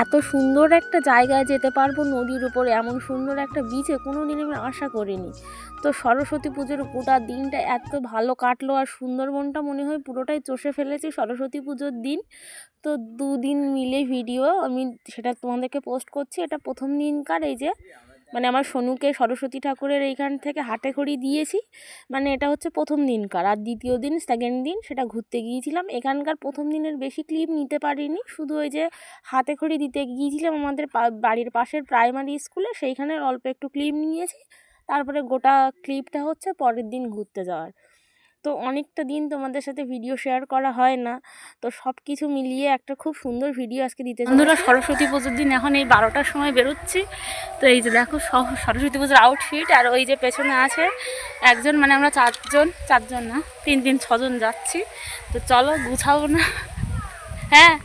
এত সুন্দর একটা জায়গায় যেতে পারব নদীর উপরে, এমন সুন্দর একটা বিচে কোনো দিন আমি আশা করিনি। তো সরস্বতী পুজোর গোটা দিনটা এত ভালো কাটলো আর সুন্দরবনটা মনে হয় পুরোটাই চষে ফেলেছি সরস্বতী পুজোর দিন। তো দুদিন মিলে ভিডিও আমি সেটা তোমাদেরকে পোস্ট করছি। এটা প্রথম দিনকার এই যে মানে আমার সোনুকে সরস্বতী ঠাকুরের এইখান থেকে হাটে খড়ি দিয়েছি। মানে এটা হচ্ছে প্রথম দিনকার। আর দ্বিতীয় দিন সেকেন্ড দিন সেটা ঘুরতে গিয়েছিলাম। এখানকার প্রথম দিনের বেশি ক্লিপ নিতে পারিনি। শুধু ওই যে হাতে খড়ি দিতে গিয়েছিলাম আমাদের বাড়ির পাশের প্রাইমারি স্কুলে সেইখানের অল্প একটু ক্লিপ নিয়েছি। তারপরে গোটা ক্লিপটা হচ্ছে পরের দিন ঘুরতে যাওয়ার। তো অনেকটা দিন তোমাদের সাথে ভিডিও শেয়ার করা হয় না। তো সব কিছু মিলিয়ে একটা খুব সুন্দর ভিডিও আজকে দিতে বন্ধুরা, সরস্বতী পুজোর দিন এখন এই বারোটার সময় বেরোচ্ছি। তো এই যে দেখো সব- সরস্বতী পুজোর আউটফিট আর ওই যে পেছনে আছে একজন মানে আমরা চারজন চারজন না, তিন তিন, ছজন যাচ্ছি। তো চলো গুছাবো না। হ্যাঁ।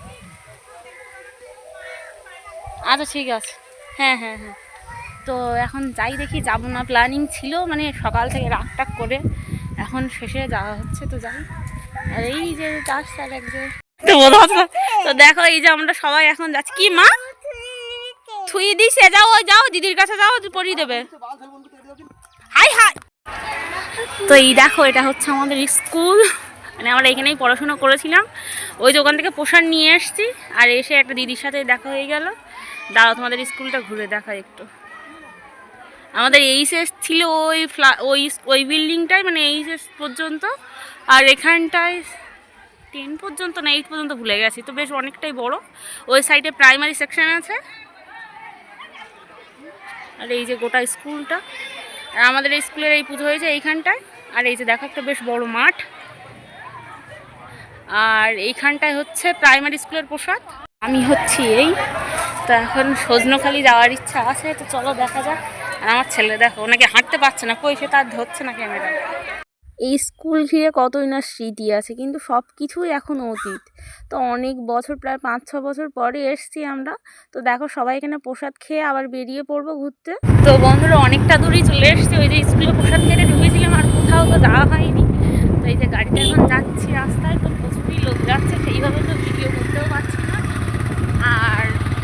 আচ্ছা ঠিক আছে। হ্যাঁ হ্যাঁ হ্যাঁ। তো এখন যাই দেখি, যাব না। প্ল্যানিং ছিল মানে সকাল থেকে রাগ টাক করে। এখন শেষে যাওয়া হচ্ছে তো যাই। আর এই যে রাস্তার একজন তো দেখো এই যে আমরা সবাই এখন যাচ্ছি। কি মা? থুই দিছে যাও, ওই যাও, দিদির কাছে যাও পরিয়ে দেবে। Hi hi. তো এই দেখো, এটা হচ্ছে আমাদের স্কুল। মানে আমরা এখানেই পড়াশোনা করেছিলাম। ওই ওখান থেকে পোশাক নিয়ে এসেছি। আর এসে একটা দিদির সাথে দেখা হয়ে গেল। দাঁড়াও, তোমাদের স্কুলটা ঘুরে দেখা একটু। আমাদের এইচএস ছিল ওই ফ্লা, ওই ওই বিল্ডিংটাই মানে এইচএস পর্যন্ত। আর এখানটায় টেন পর্যন্ত না এইট পর্যন্ত ভুলে গেছি, তো বেশ অনেকটাই বড়। ওই সাইডে প্রাইমারি সেকশন আছে। আর এই যে গোটা স্কুলটা আর আমাদের স্কুলের এই পুজো হয়েছে এইখানটায়। আর এই যে দেখো একটা বেশ বড় মাঠ। আর এইখানটায় হচ্ছে প্রাইমারি স্কুলের প্রসাদ। আমি হচ্ছি এই। তো এখন সজনখালি যাওয়ার ইচ্ছা আছে, তো চলো দেখা যাক। আর আমার ছেলে দেখো ওনাকে হাঁটতে পারছে না কই সে তার ধরছে না ক্যামেরা এই স্কুল ঘিরে কতই না স্মৃতি আছে কিন্তু সব কিছুই এখন অতীত। তো অনেক বছর প্রায় পাঁচ ছ বছর পরে এসছি আমরা। তো দেখো সবাই এখানে প্রসাদ খেয়ে আবার বেরিয়ে পড়ব ঘুরতে। তো বন্ধুরা অনেকটা দূরেই চলে এসছি ওই যে স্কুলে প্রসাদ খেতে ঢুকেছিলাম আর কোথাও তো যাওয়া হয়নি। তো এই যে গাড়িতে এখন যাচ্ছি রাস্তায় তো প্রচুরই লোক যাচ্ছে সেইভাবে তো ভিডিও করতেও পারছি না। আর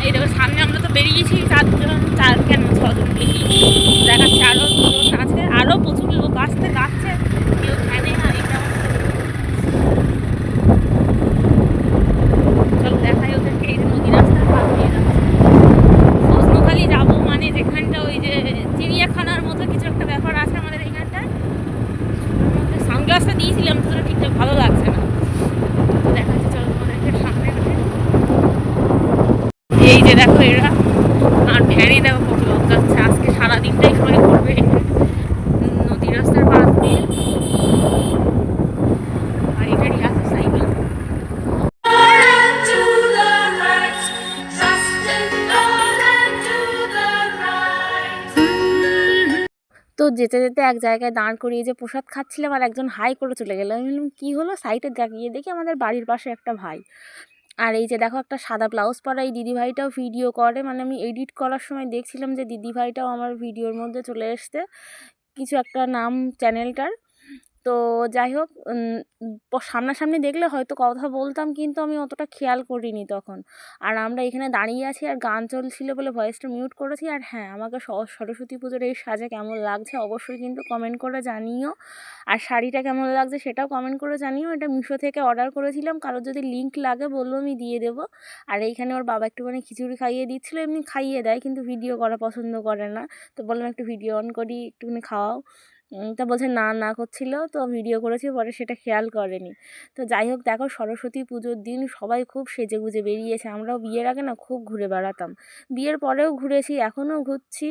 এই দেখো, সামনে আমরা তো বেরিয়েছি চারজন চার কেন, ছজন? বেরিয়েছি দেখাচ্ছে আরও দুজন আছে আরও প্রচুর লোক আসতে যাচ্ছে কেউ জানে না এটা চলো দেখাই ওদেরকে, এই নদী রাস্তার পাশ দিয়ে যাচ্ছে। যাব মানে যেখানটা ওই যে এক জায়গায় দাঁড় করিয়ে যে প্রসাদ খাচ্ছিলাম আর একজন হাই করে চলে গেল। আমি বললাম, কী হলো? সাইডে গিয়ে দেখি আমাদের বাড়ির পাশে একটা ভাই। আর এই যে দেখো, একটা সাদা ব্লাউজ পরা এই দিদিভাইটাও ভিডিও করে। মানে আমি এডিট করার সময় দেখছিলাম যে দিদিভাইটাও আমার ভিডিওর মধ্যে চলে এসছে। কিছু একটা নাম চ্যানেলটার। তো যাই হোক সামনাসামনি দেখলে হয়তো কথা বলতাম কিন্তু আমি অতটা খেয়াল করিনি তখন। আর আমরা এখানে দাঁড়িয়ে আছি আর গান চলছিল বলে ভয়েসটা মিউট করেছি। আর হ্যাঁ আমাকে সরস্বতী পুজোর এই সাজা কেমন লাগছে অবশ্যই কিন্তু কমেন্ট করে জানিও। আর শাড়িটা কেমন লাগছে সেটাও কমেন্ট করে জানিও। এটা মিশো থেকে অর্ডার করেছিলাম। কারোর যদি লিঙ্ক লাগে বলল আমি দিয়ে দেবো। আর এইখানে ওর বাবা একটুখানি খিচুড়ি খাইয়ে দিচ্ছিল, এমনি খাইয়ে দেয় কিন্তু ভিডিও করা পছন্দ করে না। তো বললাম একটু ভিডিও অন করি, একটুখানি খাওয়াও। তা বলছে, না না করছিল তো ভিডিও করেছি, পরে সেটা খেয়াল করেনি। তো যাই হোক, দেখো সরস্বতী পুজোর দিন সবাই খুব সেজে গুজে বেরিয়েছে। আমরাও বিয়ের আগে না খুব ঘুরে বেড়াতাম। বিয়ের পরেও ঘুরেছি, এখনও ঘুরছি।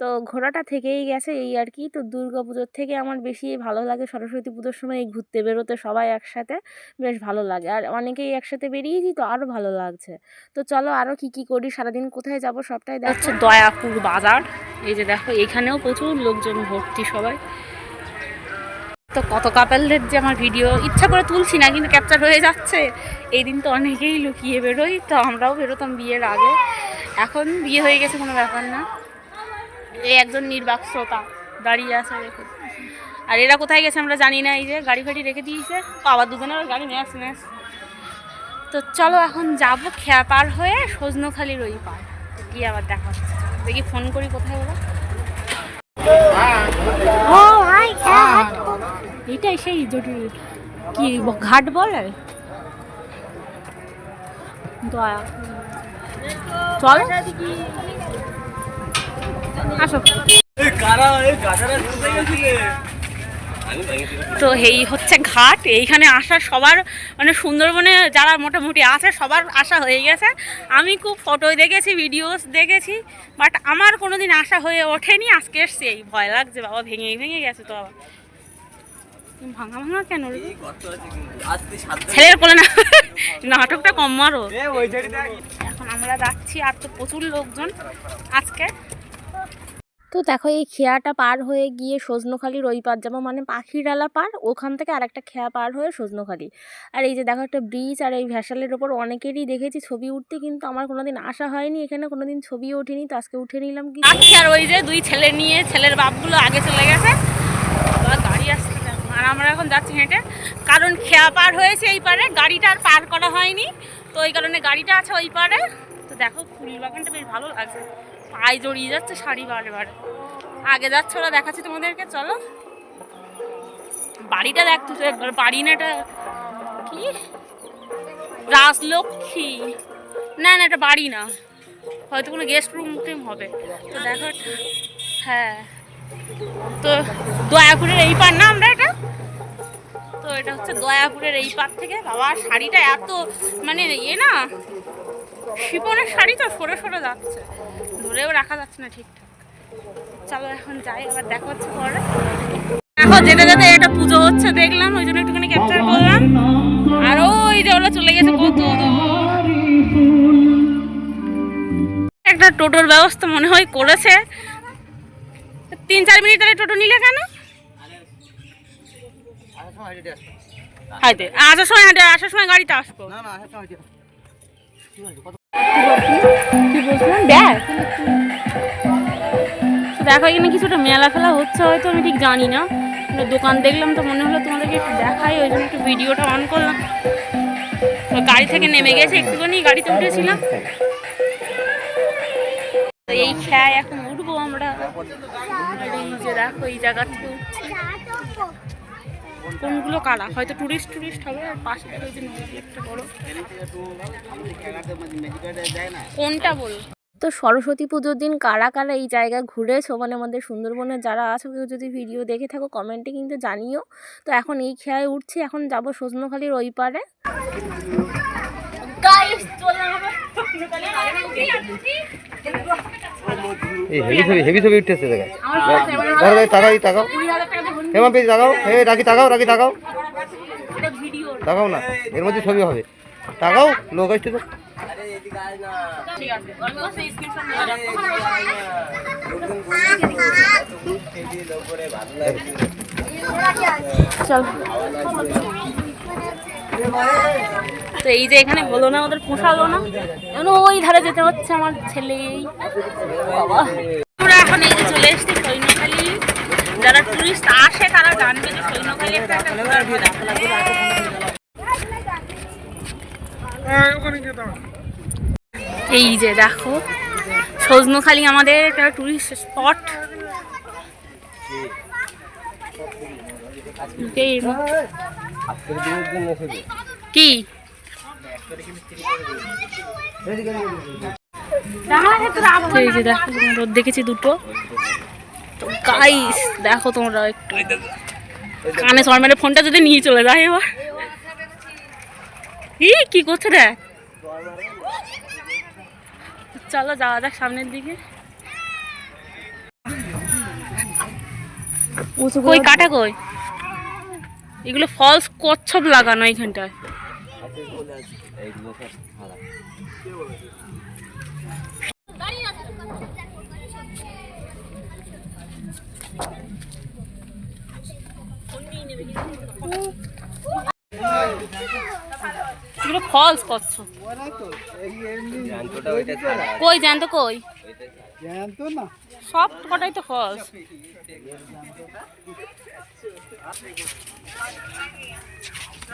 তো ঘোরাটা থেকেই গেছে এই আর কি। তো দুর্গা পুজোর থেকে আমার বেশি ভালো লাগে সরস্বতী পুজোর সময় এই ঘুরতে বেরোতে সবাই একসাথে, বেশ ভালো লাগে। আর অনেকেই একসাথে বেরিয়েছি তো আরও ভালো লাগছে। তো চলো আরও কী কী করি, সারাদিন কোথায় যাব সবটাই হচ্ছে দয়াপুর বাজার। এই যে দেখো, এখানেও প্রচুর লোকজন ভর্তি সবাই। তো কত কাপেলদের যে আমার ভিডিও ইচ্ছা করে তুলছি না, কিন্তু ক্যাপচার হয়ে যাচ্ছে। এই দিন তো অনেকেই লুকিয়ে বেরোই, তো আমরাও বেরোতাম বিয়ের আগে। এখন বিয়ে হয়ে গেছে, কোনো ব্যাপার না। এই একজন নির্বাক শ্রোতা দাঁড়িয়ে আছে দেখুন আর এরা কোথায় গেছে আমরা জানি না, এই যে গাড়ি ফাড়ি রেখে দিয়েছে। আবার দুজনের গাড়ি ম্যাচ ম্যাচ তো চলো এখন যাব, খেয়া পার হয়ে সজনখালির ওই পার। গিয়ে আবার দেখা হচ্ছে। দেখি ফোন করি কোথায় ওরা ও ভাই এটাই সেই জটিল কি ঘাট বলে? দয়া চল। আসো। তো এই হচ্ছে ঘাট এইখানে আসার সবার মানে সুন্দরবনে যারা মোটামুটি আছে সবার আসা হয়ে গেছে। আমি খুব ফটো দেখেছি ভিডিওস দেখেছি বাট আমার কোনো দিন আসা হয়ে ওঠেনি। আজকে এসছি এই ভয় লাগছে বাবা ভেঙে ভেঙে গেছে তো আবার। ভাঙা ভাঙা কেন? ছেলের কোলে না নাটকটা কম মারো। এখন আমরা যাচ্ছি আর তো প্রচুর লোকজন। আজকে তো দেখো এই খেয়াটা পার হয়ে গিয়ে সজনখালির ওই পার যাব মানে পাখিরালা পার, ওখান থেকে আরেকটা খেয়া পার হয়ে সজনখালি। আর এই যে দেখো একটা ব্রিজ আর এই ভ্যাসালের ওপর অনেকেরই দেখেছি ছবি উঠতে, কিন্তু আমার কোনোদিন আসা হয়নি, এখানে কোনোদিন ছবি ওঠেনি, তো আজকে উঠে নিলাম কি আজকে আর ওই যে দুই ছেলে নিয়ে, ছেলের বাপগুলো আগে চলে গেছে। গাড়ি আসছে আর আমরা এখন যাচ্ছি হেঁটে। কারণ খেয়া পার হয়েছে এই পারে, গাড়িটা আর পার করা হয়নি। তো ওই কারণে গাড়িটা আছে ওই পারে। তো দেখো, ফুল বাগানটা বেশ ভালো লাগছে। পায়ে জড়িয়ে যাচ্ছে, শাড়ি বারে বারে। আগে যাচ্ছে, ওরা দেখাচ্ছি তোমাদেরকে, চলো। বাড়িটা দেখতো একবার বাড়ি না এটা কি? রাজলক্ষ্মী। না না, এটা বাড়ি না। হয়তো কোনো গেস্ট রুম টিম হবে। তো দেখো হ্যাঁ। তো দয়াপুরের এই পার না আমরা এটা? তো এটা হচ্ছে দয়াপুরের এই পার থেকে। বাবা, শাড়িটা এত মানে এ না শিপনের শাড়ি তো সরে সরে যাচ্ছে। ধরেও রাখা যাচ্ছে না ঠিকঠাক। চলো এখন যাই আবার দেখা হচ্ছে পরে। এখন যেতে যেতে এটা পুজো হচ্ছে, দেখলাম, ওই জন্য একটুখানি ক্যাপচার করলাম। আর ওই যে ওরা চলে গেছে কত একটা টোটোর ব্যবস্থা মনে হয় করেছে। তিন চার মিনিট তাহলে টোটো নিলে কেন? আসার সময় হাঁটে, আসার সময় গাড়িতে আসব। কি বলছিলাম দেখ তো দেখো। এখানে কিছুটা মেলা ফেলা হচ্ছে হয়তো, আমি ঠিক জানি না। দোকান দেখলাম তো মনে হলো তোমাদেরকে একটু দেখাই, ওই জন্য একটু ভিডিওটা অন করলাম। তো গাড়ি থেকে নেমে গেছে একটুখানি, গাড়িতে উঠেছিলাম। এই খেয়ায় এখন উঠবো আমরা। দেখো, এই জায়গা থেকে উঠছি। কোনগুলো কালা হয়তো টুরিস্ট টুরিস্ট হবে আর পাশে এই যে নদী একটা বড়। কোনটা বল? তো সরস্বতী পুজোর দিন কারা কারা এই জায়গা ঘুরেছো? মানে আমাদের সুন্দরবনে যারা আছো কেউ যদি ভিডিও দেখে থাকো কমেন্টে কিন্তু জানিও। তো এখন এই খেয়ায় উঠছি এখন যাব সজনখালির ওই পারে। হেভি ছবি হেভি ছবি দেখা তাকাও হেমা পেজ তাকাও। হে রাখি তাকাও রাখি তাকাও। তাকাও না এর মধ্যে ছবি হবে। তাকাও লোক আসছে তো। তো এই যে এখানে হলো না ওদের পোষালো না। এখন ওই ধারে যেতে হচ্ছে আমার ছেলে। বাবা। আমরা এখন এই যে চলে এসেছি সৈন্যখালী। যারা টুরিস্ট আসে তারা জানবে যে সৈন্যখালী একটা একটা ঘোরার জায়গা। এই যে দেখো, সজনখালি আমাদের একটা টুরিস্ট স্পট কি? দেখেছি দুটো। তো গাইস দেখো তোমরা একটু। কানে সর মেরে ফোনটা যদি নিয়ে চলে যায় এবার। ই কি করছে দেখ? চলো যাওয়া যাক সামনের দিকে। কই কাটা কই? এগুলো ফলস কচ্ছপ লাগানো এইখানটায়। ফলস কচ্ছপ কই, জ্যান্ত কই? সব কটাই তো ফলস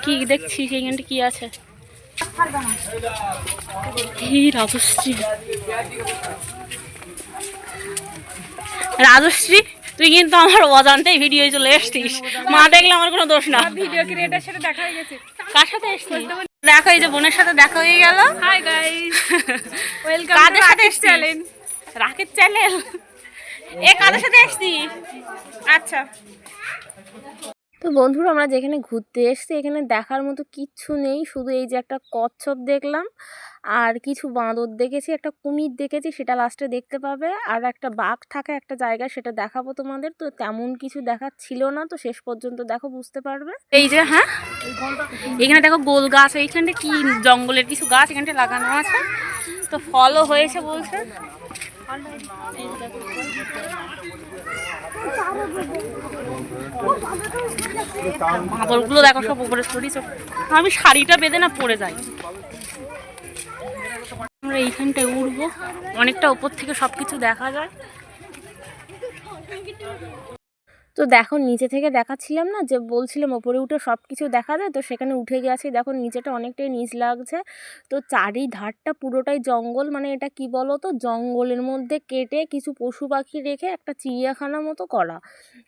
কি দেখছি সেইখানটা কি আছে? রাজশ্রী? রাজশ্রী? তুই কিন্তু আমার অজান্তেই ভিডিও চলে এসছিস মা দেখলে আমার কোনো দোষ না। ভিডিও ক্রিয়েটার সাথে দেখা হয়ে গেছে। কার সাথে এসছিস দেখো এই যে বোনের সাথে দেখা হয়ে গেল। হাই গাইস ওয়েলকাম কাদের সাথে চ্যানেল রাকের চ্যানেল এ কাদের সাথে এসছিস আচ্ছা। তো বন্ধুরা, আমরা যেখানে ঘুরতে এসেছি, এখানে দেখার মতো কিচ্ছু নেই। শুধু এই যে একটা কচ্ছপ দেখলাম, আর কিছু বাঁদর দেখেছি, একটা কুমির দেখেছি, সেটা লাস্টে দেখতে পাবে। আর একটা বাঘ থাকে একটা জায়গায় সেটা দেখাবো তোমাদের। তো তেমন কিছু দেখার ছিল না, তো শেষ পর্যন্ত দেখো, বুঝতে পারবে। এই যে হ্যাঁ? এখানে দেখো গোল গাছ, এইখানটা কি জঙ্গলের কিছু গাছ, এখানটা লাগানো আছে। তো ফলও হয়েছে বলছে। বাঁদরগুলো দেখো সব উপরে ছড়িয়েছে আমি শাড়িটা বেঁধে না পরে যাই। আমরা এইখানটায় উঠবো অনেকটা উপর থেকে সবকিছু দেখা যায়। তো দেখো নিচে থেকে দেখাচ্ছিলাম না যে বলছিলাম ওপরে উঠে সব কিছু দেখা যায়, তো সেখানে উঠে গেছে। দেখো নিচেটা অনেকটাই নিচ লাগছে। তো চারি ধারটা পুরোটাই জঙ্গল মানে এটা কি বলো তো জঙ্গলের মধ্যে কেটে কিছু পশু পাখি রেখে একটা চিড়িয়াখানা মতো করা।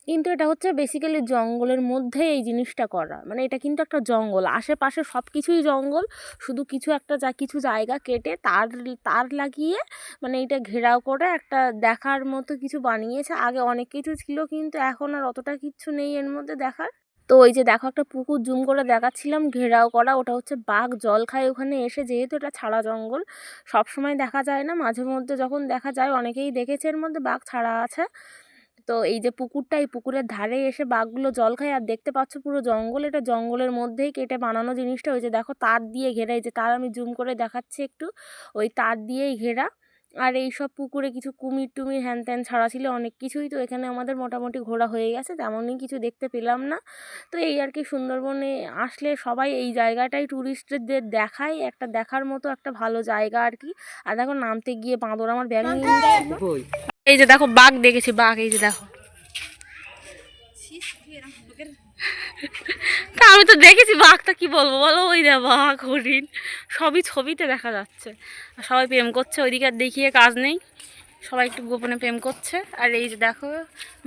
কিন্তু এটা হচ্ছে বেসিক্যালি জঙ্গলের মধ্যে এই জিনিসটা করা। মানে এটা কিন্তু একটা জঙ্গল। আশেপাশে সব কিছুই জঙ্গল। শুধু কিছু একটা যা, কিছু জায়গা কেটে তার তার লাগিয়ে মানে এটা ঘেরাও করে একটা দেখার মতো কিছু বানিয়েছে। আগে অনেক কিছু ছিল, কিন্তু এখন আর অতটা কিচ্ছু নেই এর মধ্যে দেখার। তো ওই যে দেখো একটা পুকুর জুম করে দেখাচ্ছিলাম, ঘেরাও করা, ওটা হচ্ছে বাঘ, জল খায় ওখানে এসে, যেহেতু এটা ছাড়া জঙ্গল সব সময় দেখা যায় না, মাঝে মধ্যে যখন দেখা যায় অনেকেই দেখেছে এর মধ্যে বাঘ ছাড়া আছে। তো এই যে পুকুরটা, এই পুকুরের ধারে এসে বাঘগুলো জল খায়, আর দেখতে পাচ্ছ পুরো জঙ্গল, এটা জঙ্গলের মধ্যেই কেটে বানানো জিনিসটা। ওই যে দেখো তার দিয়ে ঘেরা, এই যে তার আমি জুম করে দেখাচ্ছি একটু, ওই তার দিয়েই ঘেরা। আর এই সব পুকুরে কিছু কুমির টুমির হ্যান ত্যান ছাড়া ছিল অনেক কিছুই। তো এখানে আমাদের মোটামুটি ঘোরা হয়ে গেছে তেমনই কিছু দেখতে পেলাম না। তো এই আর কি সুন্দরবনে আসলে সবাই এই জায়গাটাই ট্যুরিস্টদের দেখায় একটা দেখার মতো একটা ভালো জায়গা আর কি। আর দেখো নামতে গিয়ে বাঁদর আমার ব্যাগ নিয়ে এই যে দেখো বাঘ দেখেছি বাঘ এই যে দেখো। তা দেখেছি বাঘটা কি বলব বলো ওই দে বাঘ হরিণ সবই ছবিতে দেখা যাচ্ছে আর সবাই প্রেম করছে ওইদিকে আর দেখিয়ে কাজ নেই সবাই একটু গোপনে প্রেম করছে আর এই যে দেখো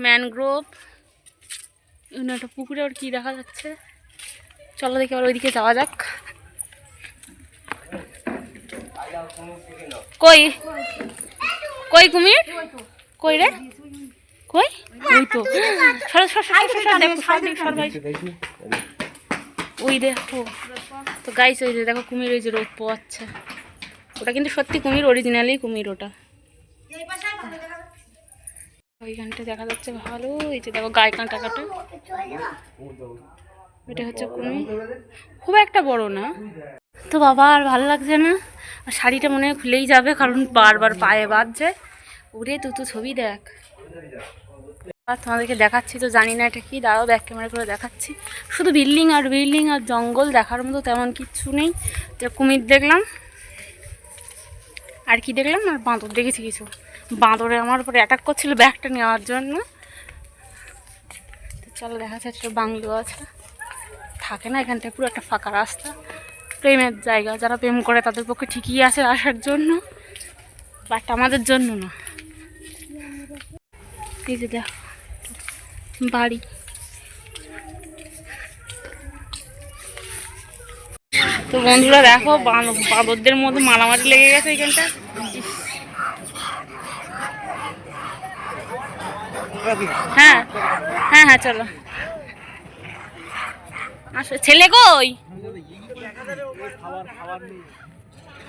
ম্যানগ্রোভ একটা পুকুরে আর কি দেখা যাচ্ছে চলো দেখি আবার ওইদিকে যাওয়া যাক কই কই কুমির কই রে কই ওই তো সর সর সর সর সর ভাই ওই দেখো। তো গাইস ওই দেখো কুমির, ওই যে রোদ পোয়াচ্ছে ওটা কিন্তু সত্যি কুমির অরিজিনালি কুমির ওটা। ওইখানটা দেখা যাচ্ছে ভালো। এই যে দেখো গায়ে কাঁটা কাটা এটা হচ্ছে কুমির। খুব একটা বড় না। তো বাবা, আর ভালো লাগছে না? আর শাড়িটা মনে হয় খুলেই যাবে, কারণ বারবার পায়ে বাজছে ওরে তুই তো ছবি দেখ। আর তোমাদেরকে দেখাচ্ছি, তো জানি না এটা কি। দাঁড়াও ব্যাক ক্যামেরা করে দেখাচ্ছি। শুধু বিল্ডিং আর বিল্ডিং আর জঙ্গল দেখার মতো তেমন কিচ্ছু নেই। যে কুমির দেখলাম। আর কি দেখলাম? আর বাঁদর দেখেছি কিছু। বাঁদরে আমার উপরে অ্যাটাক করছিল ব্যাগটা নেওয়ার জন্য। তো চলো, দেখা যাচ্ছে একটা বাংলো আছে। থাকে না এখানটায়, পুরো একটা ফাঁকা রাস্তা। প্রেমের জায়গা, যারা প্রেম করে তাদের পক্ষে ঠিকই আছে আসার জন্য। বাট আমাদের জন্য না। এই যে দেখো। বাড়ি। তো বন্ধুরা দেখো বাঁদরদের মধ্যে মারামারি লেগে গেছে এইখানটা হ্যাঁ হ্যাঁ হ্যাঁ চলো। ছেলে কই?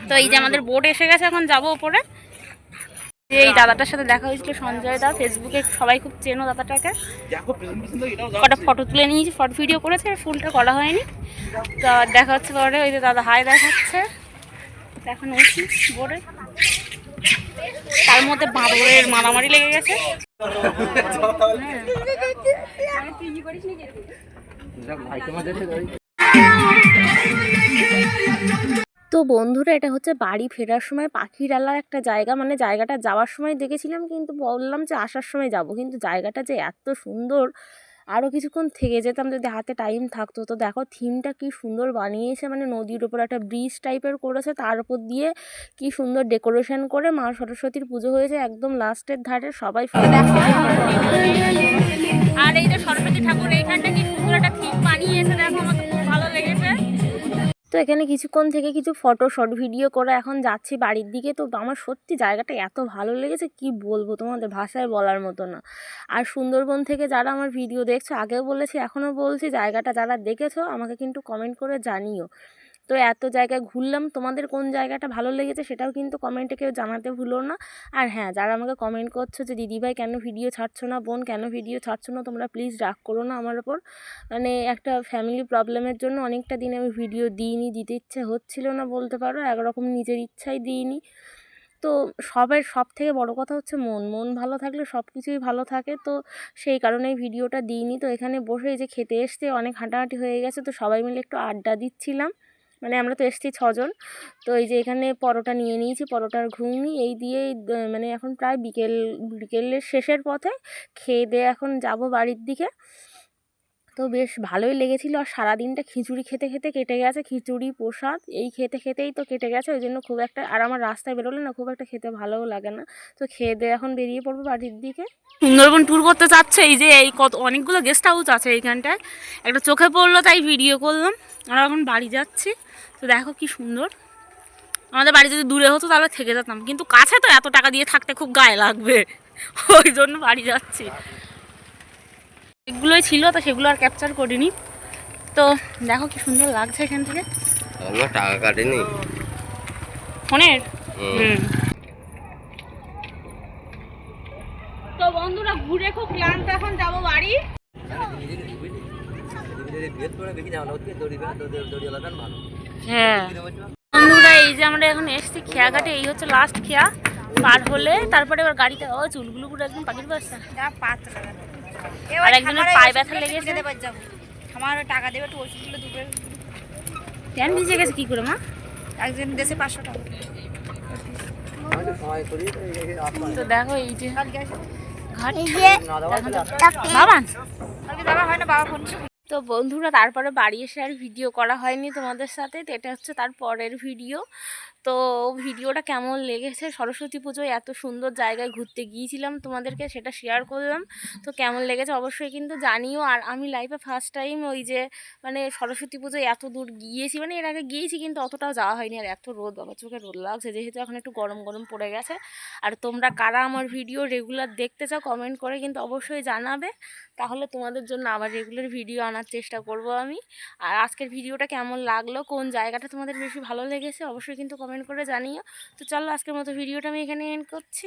তো এই যে আমাদের বোট এসে গেছে, এখন যাব ওপরে এই দাদাটার সাথে দেখা হয়েছিল সঞ্জয় দা ফেসবুকে সবাই খুব চেনো দাদাটাকে। কটা ফটো তুলে নিয়েছি ফটো ভিডিও করেছে ফুলটা করা হয়নি। তো দেখা হচ্ছে পরে, ওই যে দাদা হাই দেখাচ্ছে। এখন উঠি বোর্ডে তার মধ্যে বাঁদরের মারামারি লেগে গেছে। তো বন্ধুরা এটা হচ্ছে বাড়ি ফেরার সময় পাখিরালার একটা জায়গা। মানে জায়গাটা যাওয়ার সময় দেখেছিলাম কিন্তু বললাম যে আসার সময় যাব। কিন্তু জায়গাটা যে এত সুন্দর আরও কিছুক্ষণ থেকে যেতাম যদি হাতে টাইম থাকতো। তো দেখো থিমটা কি সুন্দর বানিয়েছে। মানে নদীর ওপর একটা ব্রিজ টাইপের করেছে। তার উপর দিয়ে কি সুন্দর ডেকোরেশন করে মা সরস্বতীর পুজো হয়েছে একদম লাস্টের ধারে। সবাই আর এই যে সরস্বতী ঠাকুর এইখানটা কি সুন্দর একটা থিম বানিয়েছে দেখো তো এখানে কিছুক্ষণ থেকে কিছু ফটো শট ভিডিও করে এখন যাচ্ছি বাড়ির দিকে। তো আমার সত্যি জায়গাটা এত ভালো লেগেছে, কি বলব তোমাদের ভাষায় বলার মতো না। আর সুন্দরবন থেকে যারা আমার ভিডিও দেখছ, আগেও বলেছি, এখনও বলছি, জায়গাটা যারা দেখেছ, আমাকে কিন্তু কমেন্ট করে জানিও। তো এত জায়গায় ঘুরলাম, তোমাদের কোন জায়গাটা ভালো লেগেছে সেটাও কিন্তু কমেন্টে কেউ জানাতে ভুলো না। আর হ্যাঁ যারা আমাকে কমেন্ট করছ যে দিদিভাই কেন ভিডিও ছাড়ছো না? বোন, কেন ভিডিও ছাড়ছো না? তোমরা প্লিজ রাগ করো না আমার ওপর মানে একটা ফ্যামিলি প্রবলেমের জন্য অনেকটা দিন আমি ভিডিও দিইনি, দিতে ইচ্ছে হচ্ছিল না বলতে পারো, একরকম নিজের ইচ্ছাই দিইনি। তো সবের সব থেকে বড় কথা হচ্ছে মন মন ভালো থাকলে সব কিছুই ভালো থাকে, তো সেই কারণেই ভিডিওটা দিইনি। তো এখানে বসে যে খেতে এসতে অনেক হাঁটাহাঁটি হয়ে গেছে, তো সবাই মিলে একটু আড্ডা দিচ্ছিলাম। মানে আমরা তো এসেছি ছজন। তো এই যে এখানে পরোটা নিয়ে নিয়েছি, পরোটার ঘুগনি। এই দিয়ে মানে এখন প্রায় বিকেল, বিকেলের শেষের পথে খেয়ে দিয়ে এখন যাব বাড়ির দিকে। তো বেশ ভালোই লেগেছিলো। আর সারাদিনটা খিচুড়ি খেতে খেতে কেটে গেছে। খিচুড়ি, প্রসাদ, এই খেতে খেতেই তো কেটে গেছে। ওই জন্য খুব একটা, আর আমার রাস্তায় বেরোলে না খুব একটা খেতে ভালোও লাগে না। তো খেয়ে দিয়ে এখন বেরিয়ে পড়ব বাড়ির দিকে। সুন্দরবন ট্যুর করতে চাচ্ছে এই যে এই কত, অনেকগুলো গেস্ট হাউস আছে এইখানটায়। একটা চোখে পড়ল, তাই ভিডিও করলাম। আমরা এখন বাড়ি যাচ্ছি। তো দেখো কি সুন্দর। আমাদের বাড়ি যদি দূরে হতো তাহলে থেকে যেতাম। কিন্তু কাছে তো এত টাকা দিয়ে থাকতে খুব গায়ে লাগবে। ওই জন্য বাড়ি যাচ্ছি। এগুলোই ছিল তো সেগুলো আর ক্যাপচার করিনি। তো দেখো কি সুন্দর লাগছে এখান থেকে। আমার টাকা কাটেনি। ফোনের? হুম। তো বন্ধুরা ঘুরে খুব ক্লান্ত এখন যাব বাড়ি। হ্যাঁ। বন্ধুরা এই যে আমরা এখন এসছি খেয়াঘাটে এই হচ্ছে লাস্ট খেয়া পার হলে। তারপরে এবার গাড়িতে ও চুলগুলো পুরো একদম পাখির বাসা। আর একজনের পায়ে ব্যথা লেগেছে? আমার টাকা দেবে একটু ওষুধগুলো দুপুরে প্যান ভিজে গেছে কি করে মা? একজন দেশে পাঁচশো টাকা। তো দেখো এই যে তো বন্ধুরা তারপরে বাড়ি এসে আর ভিডিও করা হয়নি তোমাদের সাথে তো এটা হচ্ছে তার পরের ভিডিও তো ভিডিওটা কেমন লেগেছে? সরস্বতী পুজোয় এত সুন্দর জায়গায় ঘুরতে গিয়েছিলাম তোমাদেরকে সেটা শেয়ার করলাম। তো কেমন লেগেছে অবশ্যই কিন্তু জানিও। আর আমি লাইফে ফার্স্ট টাইম ওই যে মানে সরস্বতী পুজোয় এত দূর গিয়েছি মানে এর আগে গিয়েছি কিন্তু অতটাও যাওয়া হয়নি। আর এত রোদ, বাবা চোখে রোদ লাগছে। যেহেতু এখন একটু গরম গরম পড়ে গেছে। আর তোমরা কারা আমার ভিডিও রেগুলার দেখতে চাও কমেন্ট করে কিন্তু অবশ্যই জানাবে। তাহলে তোমাদের জন্য আবার রেগুলার ভিডিও আনার চেষ্টা করব আমি। আর আজকের ভিডিওটা কেমন লাগল? কোন জায়গাটা তোমাদের বেশি ভালো লেগেছে? অবশ্যই কিন্তু কমেন্ট করে জানিও। তো চলো আজকের মতো ভিডিওটা আমি এখানে এন্ড করছি।